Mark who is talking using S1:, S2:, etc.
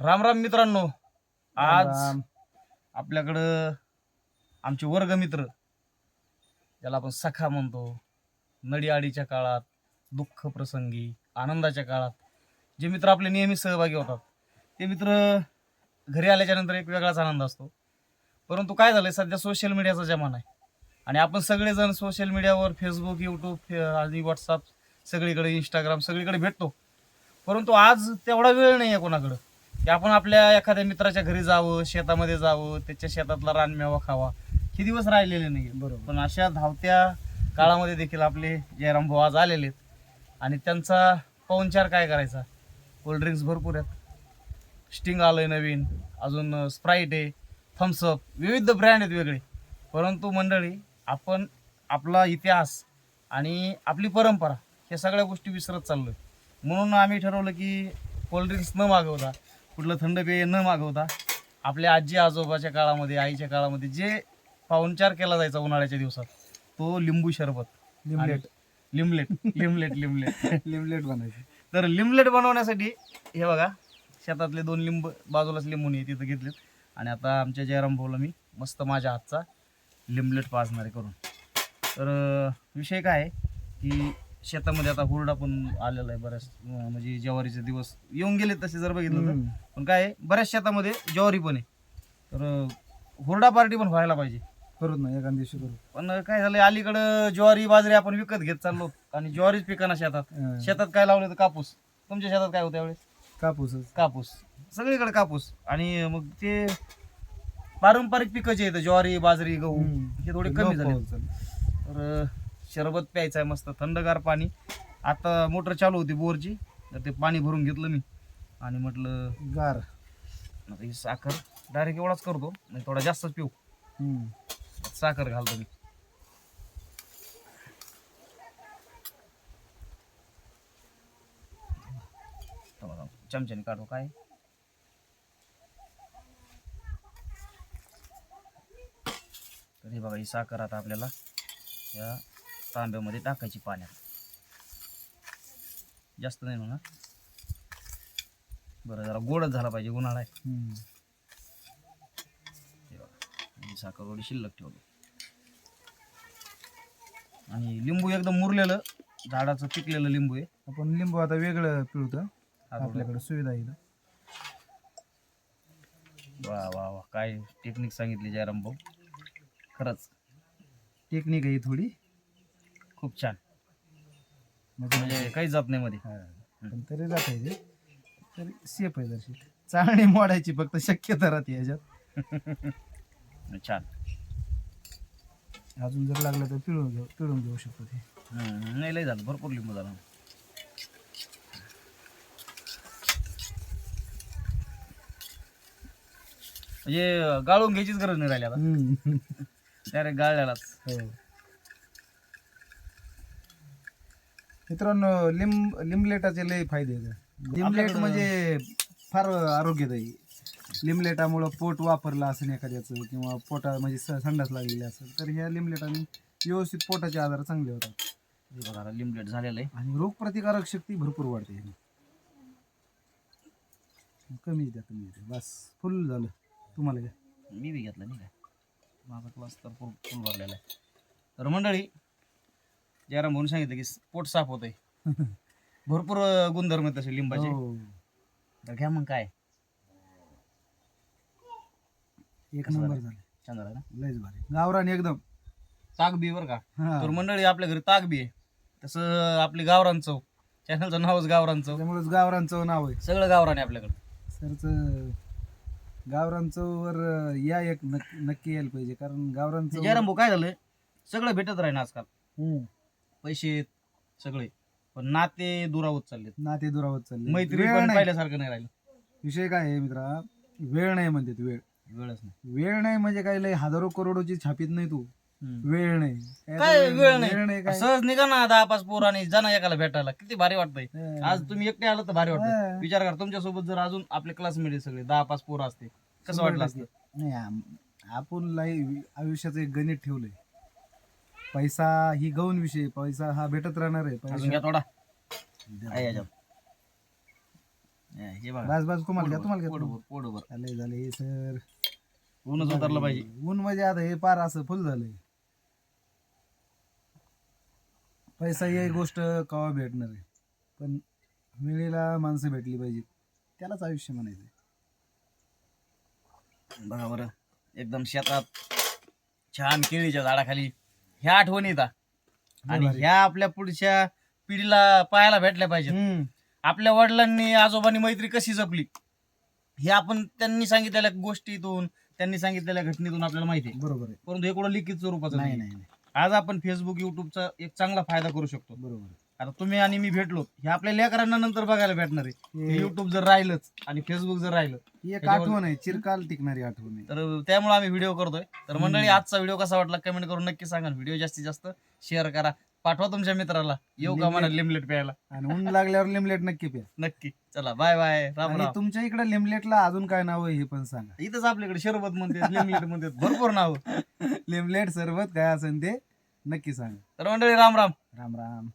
S1: राम राम मित्रांनो. आज
S2: राम.
S1: आपल्याकडं आमचे वर्गमित्र ज्याला आपण सखा म्हणतो नडीआडीच्या काळात दुःख प्रसंगी आनंदाच्या काळात जे मित्र आपले नेहमी सहभागी होतात ते मित्र घरी आल्याच्यानंतर एक वेगळाच आनंद असतो. परंतु काय झालंय सध्या सोशल मीडियाचा जमाना आहे. आणि आपण सगळेजण सोशल मीडियावर फेसबुक यूट्यूब आणि व्हॉट्सअप सगळीकडे इंस्टाग्राम सगळीकडे भेटतो. परंतु आज तेवढा वेळ नाही आहे कोणाकडं. की आपण आपल्या एखाद्या मित्राच्या घरी जावं शेतामध्ये जावं त्याच्या शेतातला रानमेवा खावा. हे दिवस राहिलेले नाही
S2: बरोबर.
S1: पण अशा धावत्या काळामध्ये देखील आपले जयराम भाऊ आज आलेले आहेत. आणि त्यांचा पाहुणचार काय करायचा? कोल्ड्रिंक्स भरपूर आहेत. स्टिंग आलंय नवीन. अजून स्प्राईट आहे. थम्सअप विविध ब्रँड आहेत वेगळे. परंतु मंडळी आपण आपला इतिहास आणि आपली परंपरा ह्या सगळ्या गोष्टी विसरत चाललोय. म्हणून आम्ही ठरवलं की कोल्ड्रिंक्स न मागवता कुठलं थंड पेय न मागवता आपल्या आजी आजोबाच्या काळामध्ये आईच्या काळामध्ये जे पाहुणचार केला जायचा उन्हाळ्याच्या दिवसात तो लिंबू सरबत
S2: लिमलेट
S1: लिमलेट लिमलेट लिमलेट
S2: लिमलेट बनायचं.
S1: तर लिमलेट बनवण्यासाठी हे बघा शेतातले दोन लिंब बाजूलाच लिंबून आहे तिथं घेतलेत. आणि आता आमच्या जयराम भाऊला मी मस्त माझ्या हातचा लिमलेट पाजणार आहे करून. तर विषय काय आहे की शेतामध्ये आता हुरडा पण आलेला आहे बऱ्याच अं, म्हणजे ज्वारीचे दिवस येऊन गेले तसे जर बघितलं तर.
S2: हम्म.
S1: पण काय आहे, बऱ्याच शेतामध्ये ज्वारी पण आहे. तर अं, हुरडा पार्टी पण व्हायला पाहिजे.
S2: करू ना एखाद दिवशी करू.
S1: पण काय झालंय अलीकडं ज्वारी बाजरी आपण विकत घेत चाललो आणि ज्वारीच पिकाना शेतात.
S2: अं,
S1: शेतात काय लावलं तर कापूस. तुमच्या शेतात काय होतं यावेळेस?
S2: कापूसच.
S1: कापूस. सगळीकडे कापूस. आणि मग ते पारंपरिक पिकं जे आहेत ज्वारी बाजरी गहू
S2: हम्म.
S1: हे थोडे कमी झाले.
S2: झाला.
S1: तर शरबत प्यायचं आहे मस्त थंडगार पाणी. आता मोटर चालू होती बोरची तर ते पाणी भरून घेतलं मी. आणि म्हटलं
S2: गार.
S1: आता ही साखर डायरेक्ट एवढाच करतो नाही थोडा जास्तच पिऊ. साखर घालतो मी. चमच्याने काढू काय? तर हे बघा ही साखर आता आपल्याला या तांब्यामध्ये टाकायची पाण्यात. जास्त नाही म्हणा बरं जरा गोडच झाला पाहिजे उन्हाळा आहे. साखर थोडी शिल्लक ठेवली. आणि लिंबू एकदम मुरलेलं झाडाचं पिकलेलं लिंबू आहे.
S2: आपण लिंबू आता वेगळं पिळतो. आपल्याकडे सुविधा आहे.
S1: वा वा वा. काय टेक्निक सांगितली जयराम भाऊ? खरंच.
S2: टेक्निक आहे थोडी.
S1: खूप छान.
S2: म्हणजे
S1: म्हणजे काही जात नाही मध्ये.
S2: पण तरी जात आहे. तरी सेफ आहे जरशी चाळणी मोडायची फक्त शक्यता राहते याच्यात.
S1: छान.
S2: अजून जर लागलं तर पिळून घेऊ पिळून घेऊ शकतो ते.
S1: हम्म, नाही लय झालं. भरपूर लिंबू झाला. म्हणजे गाळून घ्यायचीच गरज नाही राहिली आता.
S2: हम्म.
S1: डायरेक्ट गाळल्यालाच
S2: हो. मित्रांनो लिंब लिमलेटाचे लय फायदे आहेत. लिमलेट
S1: आपल्याकडं-
S2: म्हणजे फार आरोग्यदायी. लिमलेटामुळं पोट वापरलं असेल एखाद्याचं किंवा पोटा म्हणजे स- संडास लागलेली असेल तर ह्या लिमलेटाने व्यवस्थित पोटाचे आजार चांगले होतात.
S1: हे बघा लिंबलेट झालेलं आहे.
S2: आणि रोगप्रतिकारक शक्ती भरपूर वाढते. ह्याने. कमी द्या कमी द्या. बस फुल झालं. तुम्हाला घ्या.
S1: मी बी घेतलं नाही काय माझा क्लास तर फुल फुल भरलेला आहे. तर मंडळी जयराम म्हणून सांगितलं की पोट साफ होत आहे भरपूर गुणधर्म आहेत तसे लिंबाचे.
S2: हो.
S1: तर घ्या मग काय.
S2: एक
S1: कसं
S2: नंबर
S1: झालं?
S2: झालं.
S1: छान झालं ना?
S2: लयच भारी. गावरान एकदम.
S1: ताक बी बरं का.
S2: हा.
S1: तर मंडळी आपल्या घरी ताक बी आहे. तसं आपली गावरान चव. चॅनलचं नावच गावरान चव.
S2: त्यामुळेच गावरानचं नाव आहे.
S1: सगळं गावरान आहे आपल्याकडे.
S2: सरच गावरानचं वर या एक नक्की नक्की यायला पाहिजे. कारण गावरानचं
S1: जयराम भाऊ काय झालं सगळं भेटत राहील आजकाल. पैसे सगळे. पण नाते दुरावत चाललेत.
S2: नाते दुरावत चालले
S1: मैत्री
S2: वेळ
S1: पण
S2: नाही.
S1: पाहिल्यासारखं नाही राहिलं.
S2: विषय काय आहे मित्रा? वेळ नाही म्हणतात वेळ.
S1: वेळच नाही.
S2: वेळ नाही म्हणजे काय लय हजारो करोडोची छापीत नाही तू.
S1: हम्म.
S2: वेळ नाही.
S1: काय वेळ
S2: नाही? काय?
S1: सहज निघा ना दहा पाच पोर आणि जाणं एकाला भेटायला. किती भारी वाटतंय.
S2: हा.
S1: आज तुम्ही एकटे आलं तर भारी वाटतं
S2: हा.
S1: विचार करा तुमच्यासोबत जर अजून आपले क्लासमेट सगळे दहा पाच पोरं असते कसं वाटलं असतं?
S2: नाही आम- आपण लाई आयुष्याचं एक गणित ठेवलंय. पैसा ही गौण विषय पैसा हा भेटत राहणार आहे.
S1: अजून
S2: पैसा
S1: घ्या थोडा. आहे याच्यात हे बघा.
S2: बास बास तुम्हाला घ्या तुम्हाला घ्या.
S1: पोटभर पोटभर
S2: झाले झाले सर.
S1: ऊनच उतरलं पाहिजे.
S2: ऊन म्हणजे आता हे पार असं फुल झालंय. पैसा ही गोष्ट कवा भेटणार आहे. पण वेळेला माणसं भेटली पाहिजेत. त्यालाच आयुष्य म्हणायचं
S1: बघा बरं. एकदम शेतात छान केळीच्या झाडाखाली ह्या आठवणी येतात आणि. ह्या आपल्या पुढच्या पिढीला पाहायला भेटल्या पाहिजेत
S2: हम्म.
S1: आपल्या वडिलांनी आजोबांनी मैत्री कशी जपली हे आपण त्यांनी सांगितलेल्या गोष्टीतून त्यांनी सांगितलेल्या घटनेतून आपल्याला माहिती आहे
S2: बरोबर आहे
S1: परंतु हे कुठं लिखित स्वरूपाचं
S2: नाही
S1: नाही
S2: नाही नाही.
S1: आज आपण फेसबुक युट्यूबचा एक चांगला फायदा करू शकतो
S2: बरोबर आहे.
S1: आता तुम्ही आणि मी भेटलो हे आपल्या लेकरांना नंतर बघायला भेटणार आहे. युट्यूब जर राहिलंच आणि फेसबुक जर राहिलं
S2: ही एक
S1: त्याच्यावर-
S2: आठवण आहे चिरकाल टिकणारी आठवण आहे.
S1: तर त्यामुळे आम्ही व्हिडिओ करतोय. तर मंडळी आजचा व्हिडिओ कसा वाटला कमेंट करून नक्की सांगा. व्हिडिओ जास्तीत जास्त शेअर करा. पाठवा तुमच्या मित्राला. येऊ का म्हणा लिमलेट प्यायला?
S2: आणि ऊन लागल्यावर लिमलेट नक्की प्या.
S1: नक्की. चला बाय बाय राम
S2: आणि
S1: राम.
S2: तुमच्या इकडे लिमलेटला अजून काय नाव आहे हे पण सांगा.
S1: इथंच आपल्याकडे शरबत म्हणते लिमलेट म्हणते भरपूर नाव.
S2: लिमलेट सरबत काय असेल ते नक्की सांगा.
S1: तर मंडळी राम राम.
S2: राम राम.